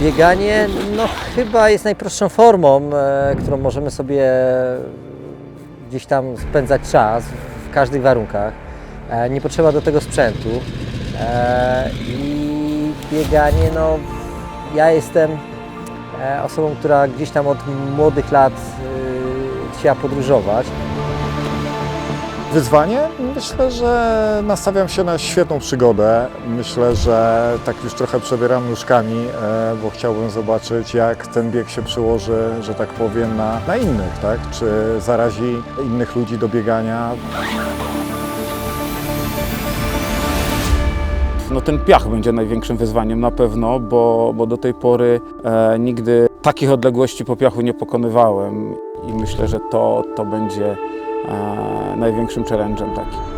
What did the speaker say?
Bieganie no, chyba jest najprostszą formą, e, którą możemy sobie gdzieś tam spędzać czas w każdych warunkach. E, nie potrzeba do tego sprzętu. E, I bieganie, no ja jestem osobą, która gdzieś tam od młodych lat e, chciała podróżować. Wyzwanie? Myślę, że nastawiam się na świetną przygodę. Myślę, że tak już trochę przebieram nóżkami, e, bo chciałbym zobaczyć, jak ten bieg się przyłoży, że tak powiem, na, na innych, tak? Czy zarazi innych ludzi do biegania. No ten piach będzie największym wyzwaniem na pewno, bo, bo do tej pory e, nigdy takich odległości po piachu nie pokonywałem i myślę, że to, to będzie największym challenge'em takim.